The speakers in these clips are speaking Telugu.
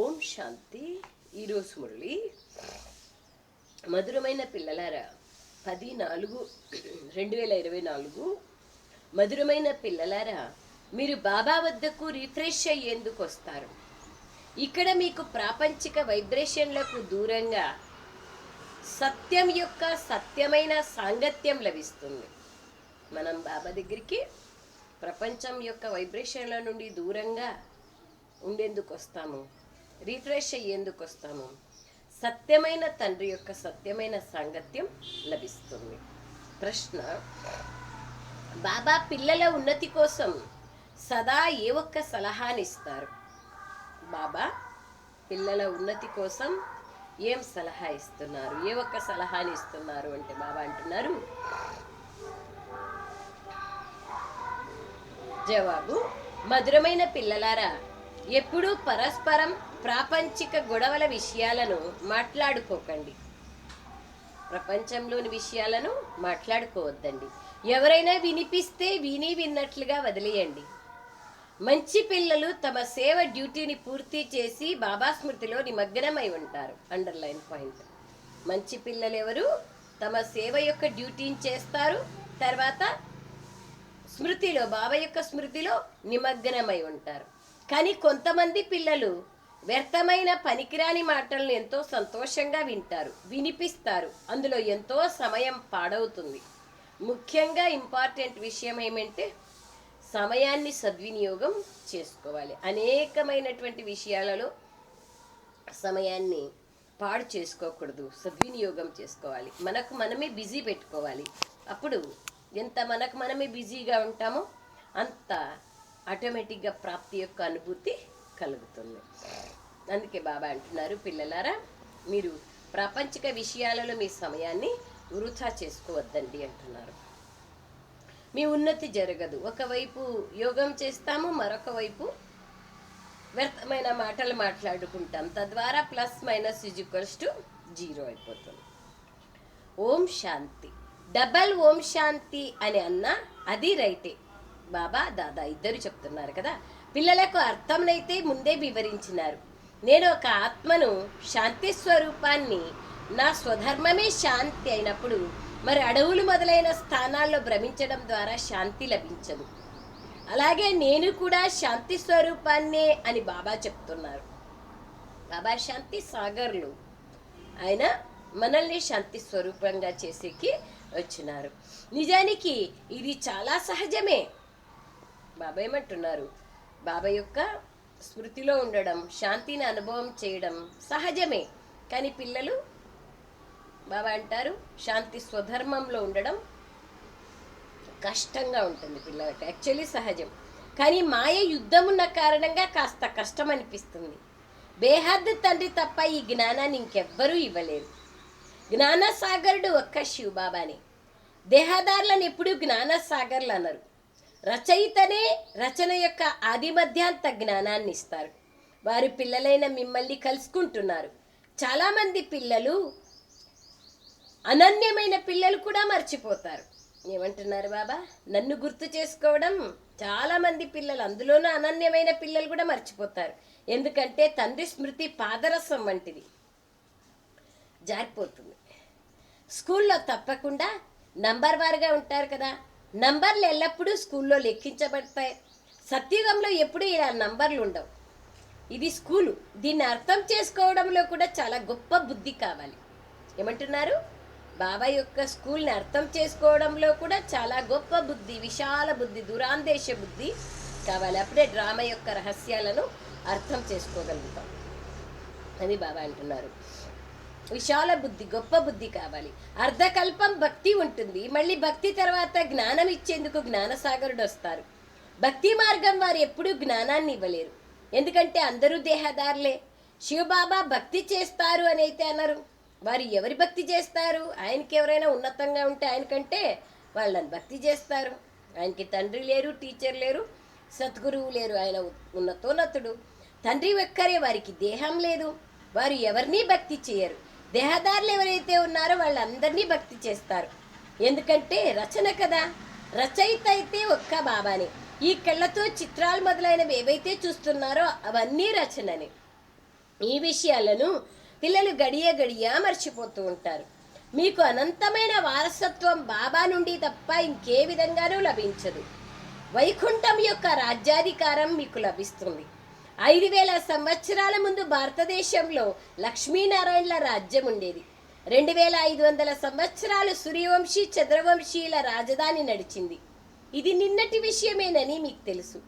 ఓం శాంతి. ఈరోజు మురళి మధురమైన పిల్లలారా పది నాలుగు రెండు వేల ఇరవై నాలుగు. మధురమైన పిల్లలారా మీరు బాబా వద్దకు రిఫ్రెష్ అయ్యేందుకు వస్తారు. ఇక్కడ మీకు ప్రాపంచిక వైబ్రేషన్లకు దూరంగా సత్యం యొక్క సత్యమైన సాంగత్యం లభిస్తుంది. మనం బాబా దగ్గరికి ప్రపంచం యొక్క వైబ్రేషన్ల నుండి దూరంగా ఉండేందుకు వస్తాము. రిఫ్రెష్ అయ్యేందుకు వస్తాము. సత్యమైన తండ్రి యొక్క సత్యమైన సాంగత్యం లభిస్తుంది. ప్రశ్న బాబా పిల్లల ఉన్నతి కోసం సదా ఏ ఒక్క సలహానిస్తారు? బాబా పిల్లల ఉన్నతి కోసం ఏం సలహా ఇస్తున్నారు? ఏ ఒక్క సలహాని ఇస్తున్నారు అంటే బాబా అంటున్నారు? జవాబు మధురమైన పిల్లలారా ఎప్పుడూ పరస్పరం ప్రాపంచిక గొడవల విషయాలను మాట్లాడుకోకండి. ప్రపంచంలోని విషయాలను మాట్లాడుకోవద్దండి. ఎవరైనా వినిపిస్తే విని విన్నట్లుగా వదిలేయండి. మంచి పిల్లలు తమ సేవ డ్యూటీని పూర్తి చేసి బాబా స్మృతిలో నిమగ్నమై ఉంటారు. Underline point. మంచి పిల్లలు ఎవరు తమ సేవ యొక్క డ్యూటీని చేస్తారు. తర్వాత స్మృతిలో బాబా యొక్క స్మృతిలో నిమగ్నమై ఉంటారు. కానీ కొంతమంది పిల్లలు వ్యర్థమైన పనికిరాని మాటలను ఎంతో సంతోషంగా వింటారు వినిపిస్తారు. అందులో ఎంతో సమయం పాడవుతుంది. ముఖ్యంగా ఇంపార్టెంట్ విషయం ఏమంటే సమయాన్ని సద్వినియోగం చేసుకోవాలి. అనేకమైనటువంటి విషయాలలో సమయాన్ని పాడు చేసుకోకూడదు సద్వినియోగం చేసుకోవాలి. మనకు మనమే బిజీ పెట్టుకోవాలి. అప్పుడు ఎంత మనకు మనమే బిజీగా ఉంటామో అంత ఆటోమేటిక్గా ప్రాప్తి యొక్క అనుభూతి కలుగుతుంది. అందుకే బాబా అంటున్నారు పిల్లలారా మీరు ప్రాపంచిక విషయాలలో మీ సమయాన్ని వృధా చేసుకోవద్దండి అంటున్నారు. మీ ఉన్నతి జరగదు. ఒకవైపు యోగం చేస్తాము మరొక వైపు వ్యర్థమైన మాటలు మాట్లాడుకుంటాం. తద్వారా plus minus equals to zero అయిపోతుంది. ఓం శాంతి. డబల్ ఓం శాంతి అని అన్న అది రైటే. బాబా దాదా ఇద్దరు చెప్తున్నారు కదా. పిల్లలకు అర్థంనైతే ముందే వివరించినారు. నేను ఒక ఆత్మను శాంతి స్వరూపాన్ని నా స్వధర్మమే శాంతి అయినప్పుడు మరి అడవులు మొదలైన స్థానాల్లో భ్రమించడం ద్వారా శాంతి లభించదు. అలాగే నేను కూడా శాంతి స్వరూపాన్నే అని బాబా చెప్తున్నారు. బాబా శాంతి సాగర్లు. ఆయన మనల్ని శాంతి స్వరూపంగా చేసేకి వచ్చినారు. నిజానికి ఇది చాలా సహజమే. బాబా ఏమంటున్నారు? బాబా యొక్క స్మృతిలో ఉండడం శాంతిని అనుభవం చేయడం సహజమే. కానీ పిల్లలు బాబా అంటారు శాంతి స్వధర్మంలో ఉండడం కష్టంగా ఉంటుంది పిల్లలకి. యాక్చువల్లీ సహజం. కానీ మాయ యుద్ధం ఉన్న కారణంగా కాస్త కష్టం అనిపిస్తుంది. బేహద్ తండ్రి తప్ప ఈ జ్ఞానాన్ని ఇంకెవ్వరూ ఇవ్వలేరు. జ్ఞానసాగరుడు ఒక్క శివబాబానే. దేహదారులను ఎప్పుడూ జ్ఞానసాగర్లు అన్నారు రచయితనే రచన యొక్క ఆది మధ్యాంత జ్ఞానాన్ని ఇస్తారు వారు పిల్లలైన మిమ్మల్ని కలుసుకుంటున్నారు. చాలామంది పిల్లలు అనన్యమైన పిల్లలు కూడా మర్చిపోతారు. ఏమంటున్నారు బాబా? నన్ను గుర్తు చేసుకోవడం చాలామంది పిల్లలు అందులోనూ అనన్యమైన పిల్లలు కూడా మర్చిపోతారు. ఎందుకంటే తండ్రి స్మృతి పాదరసం వంటిది. జారిపోతుంది. స్కూల్లో తప్పకుండా నంబర్ వారుగా ఉంటారు కదా. నంబర్లు ఎల్లప్పుడూ స్కూల్లో లెక్కించబడతాయి. సత్యుగంలో ఎప్పుడూ ఇలా నంబర్లు ఉండవు. ఇది స్కూలు. దీన్ని అర్థం చేసుకోవడంలో కూడా చాలా గొప్ప బుద్ధి కావాలి. ఏమంటున్నారు? బాబా యొక్క స్కూల్ని అర్థం చేసుకోవడంలో కూడా చాలా గొప్ప బుద్ధి విశాల బుద్ధి దురాందేశ బుద్ధి కావాలి. అప్పుడే డ్రామా యొక్క రహస్యాలను అర్థం చేసుకోగలుగుతాం. అని బాబా అంటున్నారు. విశాల బుద్ధి గొప్ప బుద్ధి కావాలి. అర్ధకల్పం భక్తి ఉంటుంది. మళ్ళీ భక్తి తర్వాత జ్ఞానం ఇచ్చేందుకు జ్ఞానసాగరుడు వస్తారు. భక్తి మార్గం వారు ఎప్పుడూ జ్ఞానాన్ని ఇవ్వలేరు. ఎందుకంటే అందరూ దేహదారులే శివబాబా భక్తి చేస్తారు అని అయితే అన్నారు వారు ఎవరి భక్తి చేస్తారు? ఆయనకి ఎవరైనా ఉన్నతంగా ఉంటే ఆయనకంటే వాళ్ళని భక్తి చేస్తారు. ఆయనకి తండ్రి లేరు టీచర్ లేరు సద్గురువు లేరు. ఆయన ఉన్నతోన్నతుడు. తండ్రి ఒక్కరే వారికి దేహం లేదు. వారు ఎవరినీ భక్తి చేయరు. దేహదారులు ఎవరైతే ఉన్నారో వాళ్ళందరినీ భక్తి చేస్తారు. ఎందుకంటే రచన కదా. రచయిత అయితే ఒక్క బాబానే. ఈ కళ్ళతో చిత్రాలు మొదలైనవి ఏవైతే చూస్తున్నారో అవన్నీ రచనని ఈ విషయాలను పిల్లలు గడియ గడియ మర్చిపోతూ ఉంటారు. మీకు అనంతమైన వారసత్వం బాబా నుండి తప్ప ఇంకే విధంగానూ లభించదు. వైకుంఠం యొక్క రాజ్యాధికారం మీకు లభిస్తుంది. ఐదు వేల సంవత్సరాల ముందు భారతదేశంలో లక్ష్మీనారాయణల రాజ్యం ఉండేది. రెండు వేల ఐదు వందల సంవత్సరాలు సూర్యవంశీ చంద్రవంశీయుల రాజధాని నడిచింది. ఇది నిన్నటి విషయమేనని మీకు తెలుసు.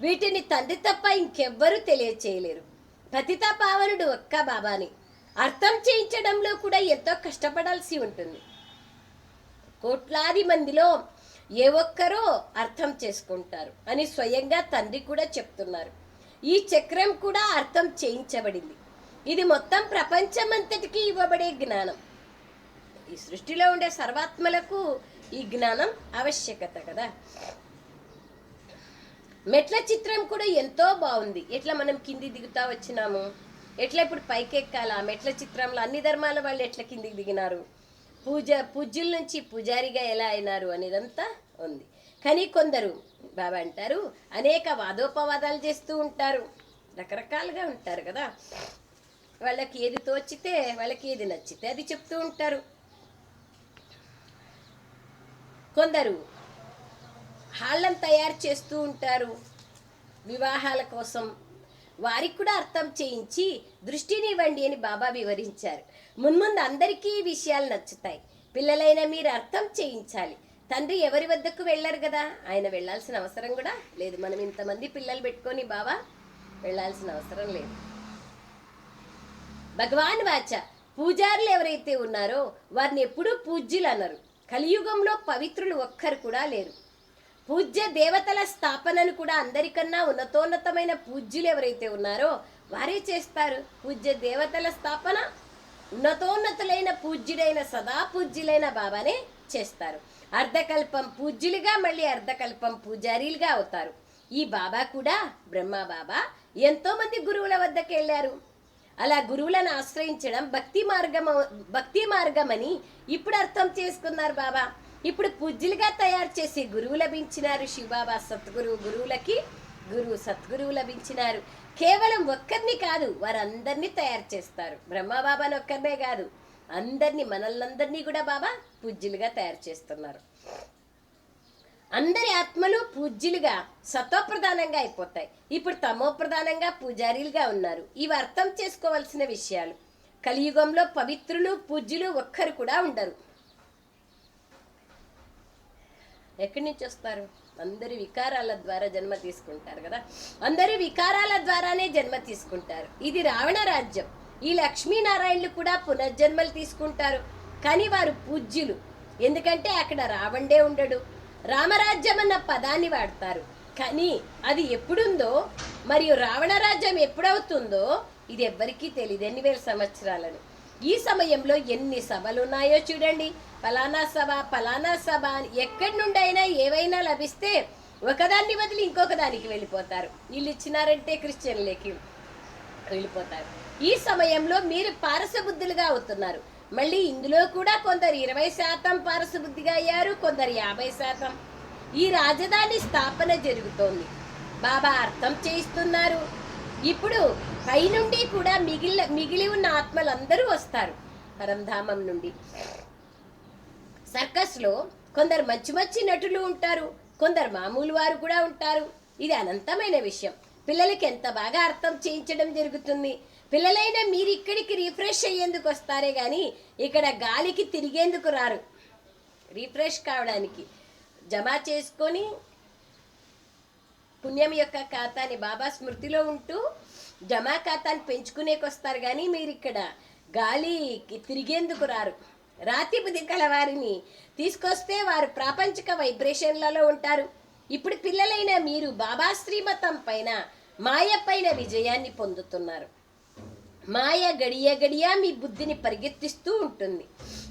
వీటిని తండ్రి తప్ప ఇంకెవ్వరూ తెలియచేయలేరు. పతిత పావనుడు ఒక్క బాబాని. అర్థం చేయించడంలో కూడా ఎంతో కష్టపడాల్సి ఉంటుంది. కోట్లాది మందిలో ఏ ఒక్కరో అర్థం చేసుకుంటారు అని స్వయంగా తండ్రి కూడా చెప్తున్నారు. ఈ చక్రం కూడా అర్థం చేయించబడింది. ఇది మొత్తం ప్రపంచమంతటికి ఇవ్వబడే జ్ఞానం. ఈ సృష్టిలో ఉండే సర్వాత్మలకు ఈ జ్ఞానం ఆవశ్యకత కదా. మెట్ల చిత్రం కూడా ఎంతో బాగుంది. ఎట్లా మనం కింది దిగుతా వచ్చినాము? ఎట్లా ఇప్పుడు పైకెక్కాలా? మెట్ల చిత్రంలో అన్ని ధర్మాల వాళ్ళు ఎట్లా కిందికి దిగినారు? పూజ పూజ్యుల నుంచి పూజారిగా ఎలా అయినారు అనేదంతా ఉంది. కానీ కొందరు బాబా అంటారు అనేక వాదోపవాదాలు చేస్తూ ఉంటారు. రకరకాలుగా ఉంటారు కదా. వాళ్ళకి ఏది తోచితే వాళ్ళకి ఏది నచ్చితే అది చెప్తూ ఉంటారు. కొందరు హాళ్ళను తయారు చేస్తూ ఉంటారు. వివాహాల కోసం వారికి కూడా అర్థం చేయించి దృష్టినివ్వండి అని బాబా వివరించారు. మున్ముందు అందరికీ ఈ విషయాలు నచ్చుతాయి. పిల్లలైన మీరు అర్థం చేయించాలి. తండ్రి ఎవరి వద్దకు వెళ్ళారు కదా? ఆయన వెళ్ళాల్సిన అవసరం కూడా లేదు. మనం ఇంతమంది పిల్లలు పెట్టుకొని బావా వెళ్ళాల్సిన అవసరం లేదు. భగవాన్ వాచ పూజారులు ఎవరైతే ఉన్నారో వారిని ఎప్పుడూ పూజ్యులు అన్నారు కలియుగంలో పవిత్రులు ఒక్కరు కూడా లేరు. పూజ్య దేవతల స్థాపనను కూడా అందరికన్నా ఉన్నతోన్నతమైన పూజ్యులు ఎవరైతే ఉన్నారో వారే చేస్తారు. పూజ్య దేవతల స్థాపన ఉన్నతోన్నతులైన పూజ్యుడైన సదా పూజ్యులైన బాబానే చేస్తారు. అర్ధకల్పం పూజ్యులుగా మళ్ళీ అర్ధకల్పం పూజారీలుగా అవుతారు. ఈ బాబా కూడా బ్రహ్మ బాబా ఎంతోమంది గురువుల వద్దకు వెళ్ళారు. అలా గురువులను ఆశ్రయించడం భక్తి మార్గం భక్తి మార్గమని ఇప్పుడు అర్థం చేసుకున్నారు బాబా. ఇప్పుడు పూజ్యులుగా తయారు చేసి గురువు లభించినారు శివబాబా సద్గురువు గురువులకి. గురువు సద్గురువు లభించినారు. కేవలం ఒక్కరిని కాదు వారందరినీ తయారు చేస్తారు. బ్రహ్మబాబాని ఒక్కరినే కాదు అందరినీ మనల్నందరినీ కూడా బాబా పూజ్యులుగా తయారు చేస్తున్నారు. అందరి ఆత్మలు పూజ్యులుగా సత్వప్రధానంగా అయిపోతాయి. ఇప్పుడు తమో ప్రధానంగా పూజారీలుగా ఉన్నారు. ఇవి అర్థం చేసుకోవాల్సిన విషయాలు. కలియుగంలో పవిత్రులు పూజ్యులు ఒక్కరు కూడా ఉండరు. ఎక్కడి నుంచి వస్తారు? అందరి వికారాల ద్వారా జన్మ తీసుకుంటారు కదా? అందరి వికారాల ద్వారానే జన్మ తీసుకుంటారు. ఇది రావణ రాజ్యం. ఈ లక్ష్మీనారాయణలు కూడా పునర్జన్మలు తీసుకుంటారు. కానీ వారు పూజ్యులు. ఎందుకంటే అక్కడ రావణ్డే ఉండడు. రామరాజ్యం అన్న పదాన్ని వాడతారు. కానీ అది ఎప్పుడుందో మరియు రావణరాజ్యం ఎప్పుడవుతుందో ఇది ఎవ్వరికీ తెలియదు ఎన్ని వేల సంవత్సరాలను. ఈ సమయంలో ఎన్ని సభలు ఉన్నాయో చూడండి. ఫలానా సభ ఫలానా సభ అని ఎక్కడి నుండి అయినా ఏవైనా లభిస్తే ఒకదాన్ని వదిలి ఇంకొక దానికి వెళ్ళిపోతారు. వీళ్ళు ఇచ్చినారంటే క్రిస్టియన్లకి వెళ్ళిపోతారు. ఈ సమయంలో మీరు పారసబుద్ధులుగా అవుతున్నారు. మళ్ళీ ఇందులో కూడా కొందరు ఇరవై శాతం పారసబుద్ధిగా అయ్యారు కొందరు యాభై శాతం. ఈ రాజధాని స్థాపన జరుగుతోంది. బాబా అర్థం చేయిస్తున్నారు. ఇప్పుడు పైనుండి కూడా మిగిలి మిగిలి ఉన్న ఆత్మలందరూ వస్తారు పరంధామం నుండి. సర్కస్లో కొందరు మంచి మంచి నటులు ఉంటారు కొందరు మామూలు వారు కూడా ఉంటారు. ఇది అనంతమైన విషయం. పిల్లలకి ఎంత బాగా అర్థం చేయించడం జరుగుతుంది? పిల్లలైనా మీరు ఇక్కడికి రిఫ్రెష్ అయ్యేందుకు వస్తారే కానీ ఇక్కడ గాలికి తిరిగేందుకు రారు. రిఫ్రెష్ కావడానికి. జమ చేసుకొని పుణ్యం యొక్క ఖాతాని బాబా స్మృతిలో ఉంటూ జమా ఖాతాని పెంచుకునేకి వస్తారు కానీ మీరు ఇక్కడ గాలికి తిరిగేందుకు రారు. రాతి బుద్ధి గల వారిని తీసుకొస్తే వారు ప్రాపంచిక వైబ్రేషన్లలో ఉంటారు. ఇప్పుడు పిల్లలైన మీరు బాబా శ్రీమతం పైన మాయ పైన విజయాన్ని పొందుతున్నారు. మాయ గడియ గడియ మీ బుద్ధిని పరిగెత్తిస్తూ ఉంటుంది.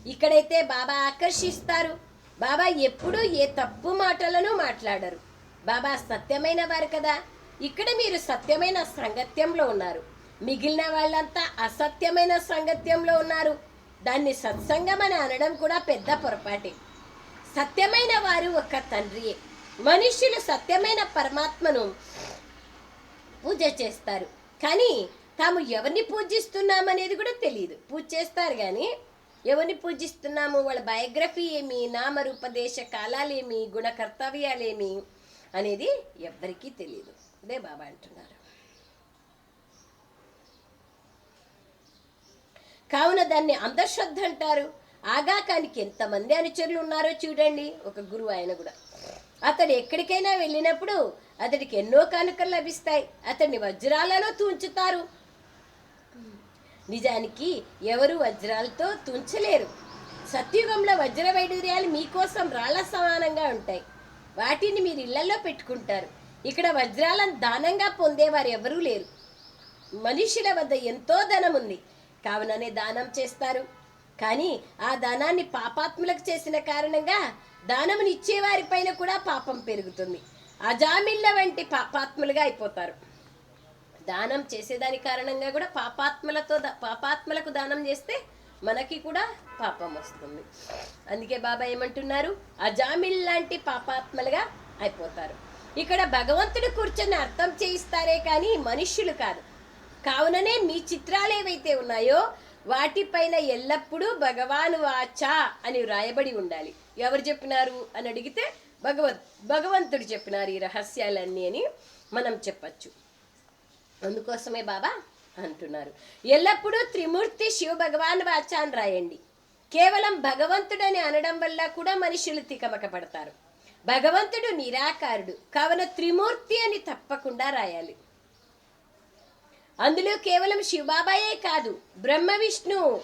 ఇక్కడైతే బాబా ఆకర్షిస్తారు. బాబా ఎప్పుడూ ఏ తప్పు మాటలను మాట్లాడరు. బాబా సత్యమైన వారు కదా. ఇక్కడ మీరు సత్యమైన సంగత్యంలో ఉన్నారు. మిగిలిన వాళ్ళంతా అసత్యమైన సంగత్యంలో ఉన్నారు. దాన్ని సత్సంగం అని అనడం కూడా పెద్ద పొరపాటే. సత్యమైన వారు ఒక తండ్రియే. మనుష్యులు సత్యమైన పరమాత్మను పూజ చేస్తారు. కానీ తాము ఎవరిని పూజిస్తున్నామనేది కూడా తెలియదు పూజ చేస్తారు కానీ ఎవరిని పూజిస్తున్నాము? వాళ్ళ బయోగ్రఫీ ఏమి? నామరూపదేశ కాలాలేమి? గుణ కర్తవ్యాలేమి అనేది ఎవ్వరికీ తెలియదు అదే బాబా అంటున్నారు. కావున దాన్ని అంధశ్రద్ధ అంటారు. ఆగాకానికి ఎంతమంది అనుచరులు ఉన్నారో చూడండి. ఒక గురువు ఆయన కూడా. అతడు ఎక్కడికైనా వెళ్ళినప్పుడు అతడికి ఎన్నో కానుకలు లభిస్తాయి. అతన్ని వజ్రాలలో తూంచుతారు. నిజానికి ఎవరు వజ్రాలతో తుంచలేరు. సత్యుగంలో వజ్ర వైడూర్యాలు మీకోసం రాళ్ళ సమానంగా ఉంటాయి. వాటిని మీరు ఇళ్ళలో పెట్టుకుంటారు. ఇక్కడ వజ్రాలను దానంగా పొందేవారు ఎవరూ లేరు. మనుషుల వద్ద ఎంతో ధనం ఉంది. కావుననే దానం చేస్తారు. కానీ ఆ దానాన్ని పాపాత్ములకు చేసిన కారణంగా దానముని కూడా పాపం పెరుగుతుంది. అజామిళ్ళ వంటి పాపాత్ములుగా అయిపోతారు. దానం చేసేదాని కారణంగా కూడా పాపాత్మలతో పాపాత్మలకు దానం చేస్తే మనకి కూడా పాపం వస్తుంది. అందుకే బాబా ఏమంటున్నారు? అజామిల్ లాంటి పాపాత్మలుగా అయిపోతారు. ఇక్కడ భగవంతుడు కూర్చొని అర్థం చేయిస్తారే కానీ మనుష్యులు కాదు. కావుననే మీ చిత్రాలు ఏవైతే ఉన్నాయో వాటిపైన ఎల్లప్పుడూ భగవాను వాచా అని వ్రాయబడి ఉండాలి. ఎవరు చెప్పినారు అని అడిగితే భగవత్ భగవంతుడు చెప్పినారు ఈ రహస్యాలన్నీ అని మనం చెప్పచ్చు. అందుకోసమే బాబా అంటున్నారు. ఎల్లప్పుడూ త్రిమూర్తి శివ భగవాన్ వాచాన్ అని రాయండి. కేవలం భగవంతుడని అనడం వల్ల కూడా మనుషులు తికమక పడతారు భగవంతుడు నిరాకారుడు కావున త్రిమూర్తి అని తప్పకుండా రాయాలి. అందులో కేవలం శివబాబాయే కాదు బ్రహ్మ విష్ణు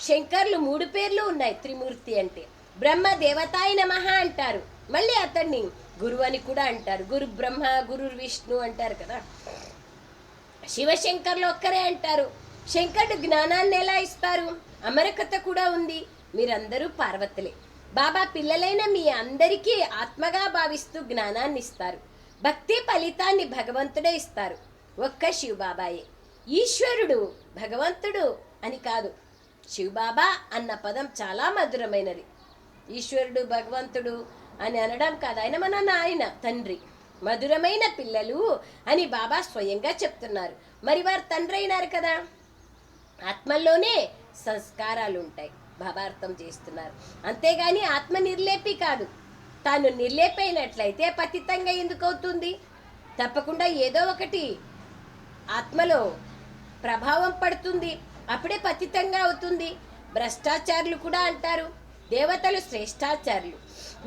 శంకర్లు మూడు పేర్లు ఉన్నాయి త్రిమూర్తి అంటే. బ్రహ్మ దేవతాయ నమః అంటారు. మళ్ళీ అతన్ని గురువు అని కూడా అంటారు. గురు బ్రహ్మ గురు విష్ణు అంటారు కదా. శివశంకర్లు ఒక్కరే అంటారు. శంకరుడు జ్ఞానాన్ని ఎలా ఇస్తారు? అమరకత కూడా ఉంది. మీరందరూ పార్వతులే. బాబా పిల్లలైన మీ అందరికీ ఆత్మగా భావిస్తూ జ్ఞానాన్ని ఇస్తారు. భక్తి ఫలితాన్ని భగవంతుడే ఇస్తారు. ఒక్క శివబాబాయే. ఈశ్వరుడు భగవంతుడు అని కాదు. శివబాబా అన్న పదం చాలా మధురమైనది. ఈశ్వరుడు భగవంతుడు అని అనడం కాదు. ఆయన మన నాయన తండ్రి. మధురమైన పిల్లలు అని బాబా స్వయంగా చెప్తున్నారు. మరి వారు తండ్రి అయినారు కదా? ఆత్మల్లోనే సంస్కారాలు ఉంటాయి బాబా అర్థం చేస్తున్నారు. అంతేగాని ఆత్మ నిర్లేపి కాదు తాను నిర్లేపైనట్లయితే పతితంగా ఎందుకు అవుతుంది తప్పకుండా ఏదో ఒకటి ఆత్మలో ప్రభావం పడుతుంది అప్పుడే పతితంగా అవుతుంది. భ్రష్టాచారులు కూడా అంటారు దేవతలు శ్రేష్టాచారులు.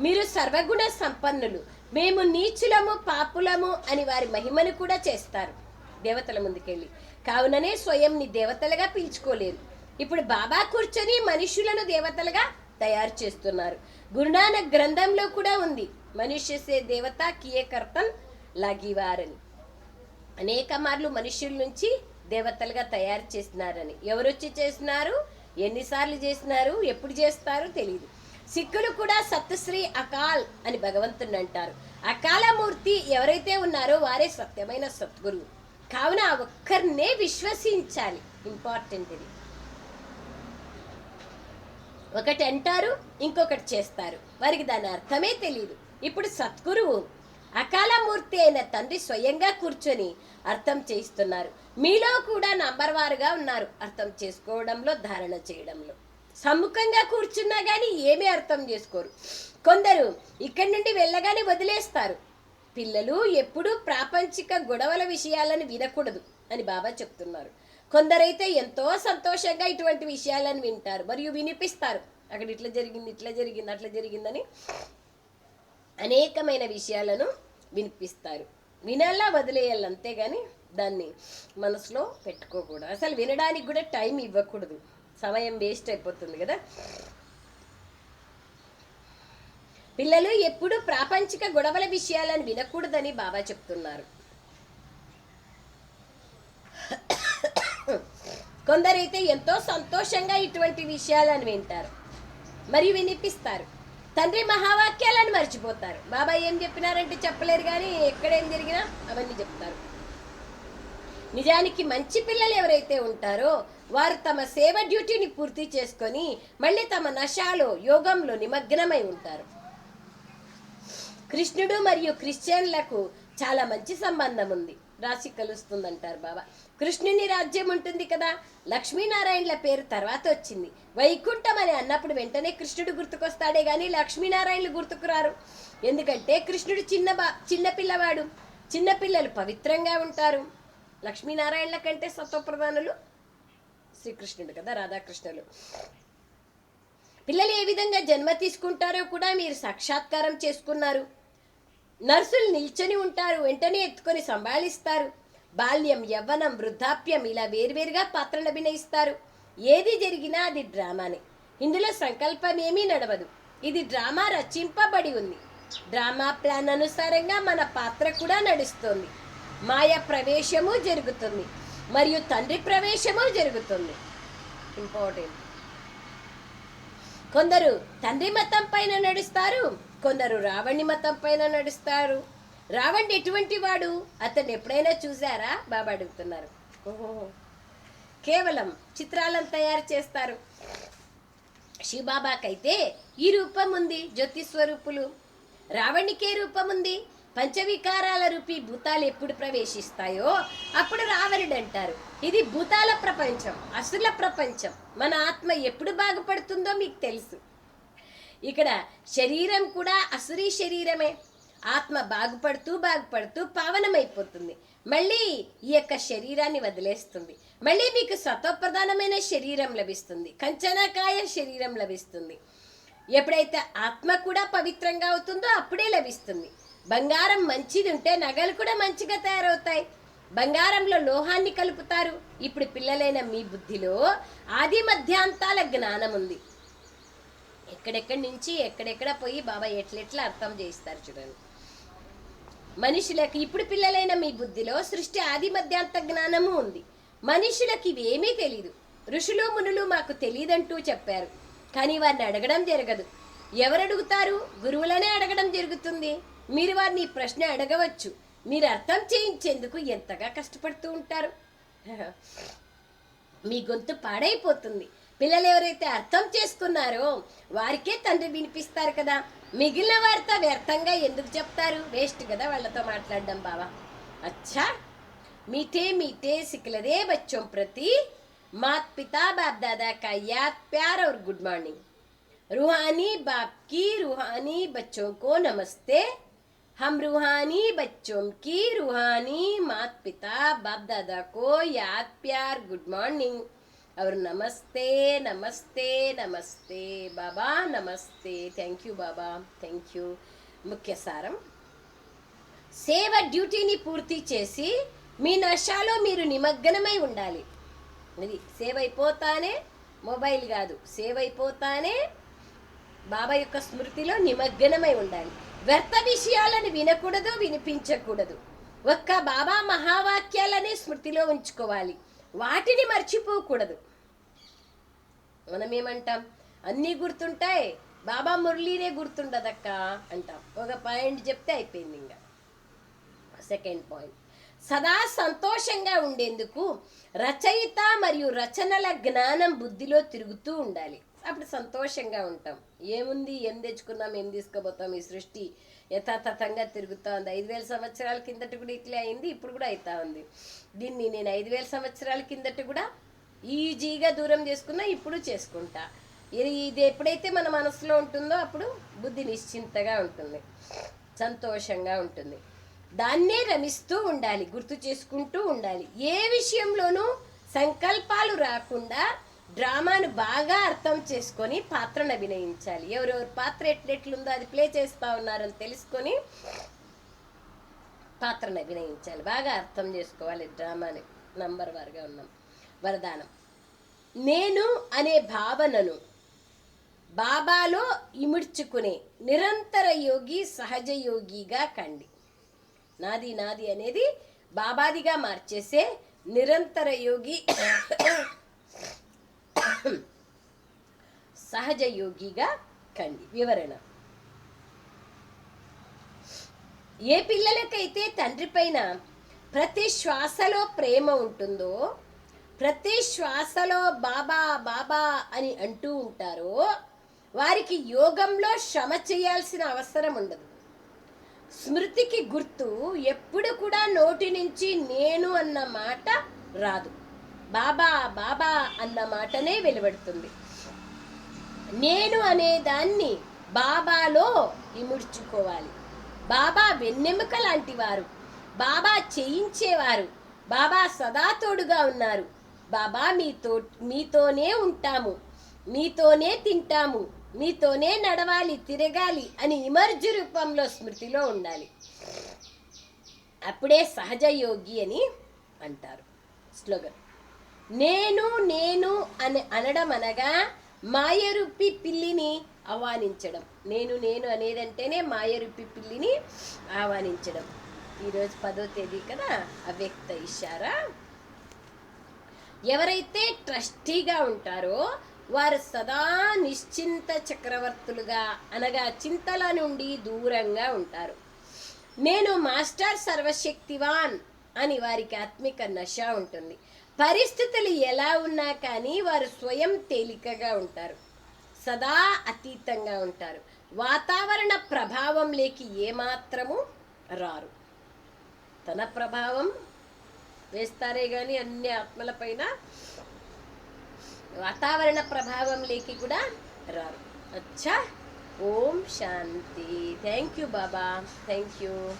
మీరు సర్వగుణ సంపన్నులు మేము నీచులము పాపులము అని వారి మహిమను కూడా చేస్తారు. దేవతల ముందుకెళ్ళి. కావుననే స్వయంని దేవతలుగా పిలుచుకోలేరు ఇప్పుడు బాబా కూర్చొని మనుషులను దేవతలుగా తయారు చేస్తున్నారు. గురునానక్ గ్రంథంలో కూడా ఉంది. మనుష్య సే దేవత కియకర్తన్ లాగివారని. అనేక మార్లు మనుషుల నుంచి దేవతలుగా తయారు చేస్తున్నారని. ఎవరొచ్చి చేసినారు చేస్తున్నారు? ఎన్నిసార్లు చేసినారు ఎప్పుడు చేస్తారు తెలియదు సిక్కులు కూడా సత్శ్రీ అకాల్ అని భగవంతుని అంటారు. అకాలమూర్తి ఎవరైతే ఉన్నారో వారే సత్యమైన సద్గురువు. కావున ఆ ఒక్కరినే విశ్వసించాలి. ఇంపార్టెంట్ ఇది. ఒకటి అంటారు ఇంకొకటి చేస్తారు. వారికి దాని అర్థమే తెలియదు ఇప్పుడు సద్గురువు అకాలమూర్తి అయిన తండ్రి స్వయంగా కూర్చొని అర్థం చేయిస్తున్నారు. మీలో కూడా నంబర్ వారుగా ఉన్నారు అర్థం చేసుకోవడంలో ధారణ చేయడంలో. సమ్ముఖంగా కూర్చున్నా కానీ ఏమీ అర్థం చేసుకోరు. కొందరు ఇక్కడి నుండి వెళ్ళగానే వదిలేస్తారు. పిల్లలు ఎప్పుడూ ప్రాపంచిక గొడవల విషయాలను వినకూడదు అని బాబా చెప్తున్నారు. కొందరైతే ఎంతో సంతోషంగా ఇటువంటి విషయాలను వింటారు. మరియు వినిపిస్తారు. అక్కడ ఇట్లా జరిగింది ఇట్లా జరిగింది అట్లా జరిగిందని అనేకమైన విషయాలను వినిపిస్తారు. వినాలా వదిలేయాలి అంతేగాని దాన్ని మనసులో పెట్టుకోకూడదు. అసలు వినడానికి కూడా టైం ఇవ్వకూడదు. సమయం వేస్ట్ అయిపోతుంది కదా. పిల్లలు ఎప్పుడు ప్రాపంచిక గొడవల విషయాలను వినకూడదని బాబా చెప్తున్నారు. కొందరైతే ఎంతో సంతోషంగా ఇటువంటి విషయాలను వింటారు. మరియు వినిపిస్తారు. తండ్రి మహావాక్యాలను మర్చిపోతారు. బాబా ఏం చెప్పినారంటే చెప్పలేరు కానీ ఎక్కడేం జరిగినా అవన్నీ చెప్తారు. నిజానికి మంచి పిల్లలు ఎవరైతే ఉంటారో వారు తమ సేవ డ్యూటీని పూర్తి చేసుకొని మళ్ళీ తమ నశాలో యోగంలో నిమగ్నమై ఉంటారు. కృష్ణుడు మరియు క్రిస్టియన్లకు చాలా మంచి సంబంధం ఉంది. రాశి కలుస్తుందంటారు బాబా. కృష్ణుని రాజ్యం ఉంటుంది కదా. లక్ష్మీనారాయణల పేరు తర్వాత వచ్చింది. వైకుంఠం అని అన్నప్పుడు వెంటనే కృష్ణుడు గుర్తుకొస్తాడే కానీ లక్ష్మీనారాయణలు గుర్తుకురారు. ఎందుకంటే కృష్ణుడు చిన్న బా చిన్నపిల్లవాడు చిన్నపిల్లలు పవిత్రంగా ఉంటారు. లక్ష్మీనారాయణల కంటే సత్వప్రధానులు శ్రీకృష్ణుడు కదా రాధాకృష్ణులు. పిల్లలు ఏ విధంగా జన్మ తీసుకుంటారో కూడా మీరు సాక్షాత్కారం చేసుకున్నారు. నర్సులు నిల్చొని ఉంటారు వెంటనే ఎత్తుకొని సంభాళిస్తారు. బాల్యం యవ్వనం వృద్ధాప్యం ఇలా వేరువేరుగా పాత్రలు అభినయిస్తారు. ఏది జరిగినా అది డ్రామానే. ఇందులో సంకల్పం ఏమీ నడవదు. ఇది డ్రామా రచింపబడి ఉంది. డ్రామా ప్లాన్ అనుసారంగా మన పాత్ర కూడా నడుస్తోంది. మాయ ప్రవేశము జరుగుతుంది. మరియు తండ్రి ప్రవేశము జరుగుతుంది. ఇంపార్టెంట్ కొందరు తండ్రి మతం పైన నడుస్తారు కొందరు రావణి మతం పైన నడుస్తారు. రావణ్ ఎటువంటి వాడు? అతన్ని ఎప్పుడైనా చూసారా బాబా అడుగుతున్నారు. ఓహో. కేవలం చిత్రాలను తయారు చేస్తారు. శివబాబాకైతే ఈ రూపం ఉంది జ్యోతి స్వరూపులు రావణికే రూపం ఉంది? పంచవికారాల రూపీ భూతాలు ఎప్పుడు ప్రవేశిస్తాయో అప్పుడు రావణుడు అంటారు. ఇది భూతాల ప్రపంచం అసుల ప్రపంచం. మన ఆత్మ ఎప్పుడు బాగుపడుతుందో మీకు తెలుసు. ఇక్కడ శరీరం కూడా అసురీ శరీరమే. ఆత్మ బాగుపడుతూ బాగుపడుతూ పావనమైపోతుంది. మళ్ళీ ఈ యొక్క శరీరాన్ని వదిలేస్తుంది. మళ్ళీ మీకు సత్వప్రధానమైన శరీరం లభిస్తుంది. కంచనకాయ శరీరం లభిస్తుంది. ఎప్పుడైతే ఆత్మ కూడా పవిత్రంగా అవుతుందో అప్పుడే లభిస్తుంది. బంగారం మంచిది ఉంటే నగలు కూడా మంచిగా తయారవుతాయి. బంగారంలో లోహాన్ని కలుపుతారు. ఇప్పుడు పిల్లలైన మీ బుద్ధిలో ఆది మధ్యాంతాల జ్ఞానం ఉంది ఎక్కడెక్కడి నుంచి ఎక్కడెక్కడ పోయి బాబా ఎట్లెట్లా అర్థం చేయిస్తారు చూడండి. మనుషులకు ఇప్పుడు పిల్లలైన మీ బుద్ధిలో సృష్టి ఆది మధ్యాంత జ్ఞానము ఉంది. మనుషులకి ఇవేమీ తెలియదు ఋషులు మునులు మాకు తెలియదంటూ చెప్పారు. కానీ వారిని అడగడం జరగదు. ఎవరు అడుగుతారు గురువులనే అడగడం జరుగుతుంది. మీరు వారిని ఈ ప్రశ్న అడగవచ్చు మీరు అర్థం చేయించేందుకు ఎంతగా కష్టపడుతూ ఉంటారు మీ గొంతు పాడైపోతుంది పిల్లలు ఎవరైతే అర్థం చేసుకున్నారో వారికే తండ్రి వినిపిస్తారు కదా మిగిలిన వారితో వ్యర్థంగా ఎందుకు చెప్తారు వేస్ట్ కదా వాళ్ళతో మాట్లాడడం బావా అచ్చా मीठे मीठे सिकलरे बच्चों प्रति मात पिता बाप दादा का याद प्यार और गुड मॉर्निंग रूहानी बाप की रूहानी बच्चों को नमस्ते हम रूहानी बच्चों की रूहानी मात पिता बाप दादा को याद प्यार गुड मॉर्निंग और नमस्ते नमस्ते नमस्ते बाबा नमस्ते thank you Baba thank you ముఖ్య సారం సేవ డ్యూటీని పూర్తి చేసి మీ నషాలో మీరు నిమగ్నమై ఉండాలి ఇది సేవ్ అయిపోతానే మొబైల్ కాదు సేవ్ అయిపోతానే బాబా యొక్క స్మృతిలో నిమగ్నమై ఉండాలి వ్యర్థ విషయాలను వినకూడదు వినిపించకూడదు. ఒక్క బాబా మహావాక్యాలనే స్మృతిలో ఉంచుకోవాలి. వాటిని మర్చిపోకూడదు. మనం ఏమంటాం అన్నీ గుర్తుంటాయి. బాబా మురళీనే గుర్తుండదక్క అంటాం. ఒక పాయింట్ చెప్తే అయిపోయింది ఇంకా. Second point. సదా సంతోషంగా ఉండేందుకు రచయిత మరియు రచనల జ్ఞానం బుద్ధిలో తిరుగుతూ ఉండాలి. అప్పుడు సంతోషంగా ఉంటాం. ఏముంది? ఏం తెచ్చుకున్నాం? ఏం తీసుకోబోతాం ఈ సృష్టి యథాతథంగా తిరుగుతూ ఉంది. ఐదు వేల సంవత్సరాల కిందట కూడా ఇట్లే అయింది. ఇప్పుడు కూడా అవుతా ఉంది. దీన్ని నేను ఐదు వేల సంవత్సరాల కిందట కూడా ఈజీగా దూరం చేసుకున్నా ఇప్పుడు చేసుకుంటా. ఇది ఇది ఎప్పుడైతే మన మనసులో ఉంటుందో అప్పుడు బుద్ధి నిశ్చింతగా ఉంటుంది. సంతోషంగా ఉంటుంది. దాన్నే రమిస్తూ ఉండాలి. గుర్తు చేసుకుంటూ ఉండాలి. ఏ విషయంలోనూ సంకల్పాలు రాకుండా డ్రామాను బాగా అర్థం చేసుకొని పాత్రను అభినయించాలి. ఎవరెవరి పాత్ర ఎట్లెట్లుందో అది ప్లే చేస్తా ఉన్నారని తెలుసుకొని పాత్రను అభినయించాలి. బాగా అర్థం చేసుకోవాలి డ్రామాని. నంబర్ వారుగా ఉన్నాం. వరదానం. నేను అనే భావనను బాబాలో ఇముడ్చుకునే నిరంతర యోగి సహజ యోగిగా కండి. నాది నాది అనేది బాబాదిగా మార్చేసే నిరంతర యోగి సహజ యోగిగా కండి. వివరణ. ఏ పిల్లలకైతే తండ్రి పైన ప్రతి శ్వాసలో ప్రేమ ఉంటుందో ప్రతి శ్వాసలో బాబా బాబా అని అంటూ ఉంటారో వారికి యోగంలో శ్రమ చేయాల్సిన అవసరం ఉండదు. స్మృతికి గుర్తు ఎప్పుడు కూడా నోటి నుంచి నేను అన్న మాట రాదు. బాబా బాబా అన్న మాటనే వెలువడుతుంది. నేను అనే దాన్ని బాబాలో ఇముడ్చుకోవాలి బాబా వెన్నెముక లాంటి వారు బాబా చేయించేవారు. బాబా సదా తోడుగా ఉన్నారు. బాబా మీతో మీతోనే ఉంటాము. మీతోనే తింటాము. మీతోనే నడవాలి తిరగాలి అని ఇమర్జు రూపంలో స్మృతిలో ఉండాలి. అప్పుడే సహజ యోగి అని అంటారు. స్లోగన్ నేను నేను అని అనడం అనగా మాయరుప్పి పిల్లిని ఆహ్వానించడం. నేను నేను అనేదంటేనే మాయరుప్పి పిల్లిని ఆహ్వానించడం. ఈరోజు పదో తేదీ కదా అవ్యక్త ఇషారా. ఎవరైతే ట్రస్టీగా ఉంటారో వారు సదా నిశ్చింత చక్రవర్తులుగా అనగా చింతల నుండి దూరంగా ఉంటారు. నేను మాస్టర్ సర్వశక్తివాన్ అని వారికి ఆత్మిక నశ ఉంటుంది. పరిస్థితులు ఎలా ఉన్నా కానీ వారు స్వయం తేలికగా ఉంటారు. సదా అతీతంగా ఉంటారు. వాతావరణ ప్రభావం లేకి ఏమాత్రము రారు. తన ప్రభావం వేస్తారే కానీ అన్ని ఆత్మలపైన వాతావరణ ప్రభావం లేకి కూడా రారు. అచ్చా. Om Shanti. Thank you Baba. Thank you.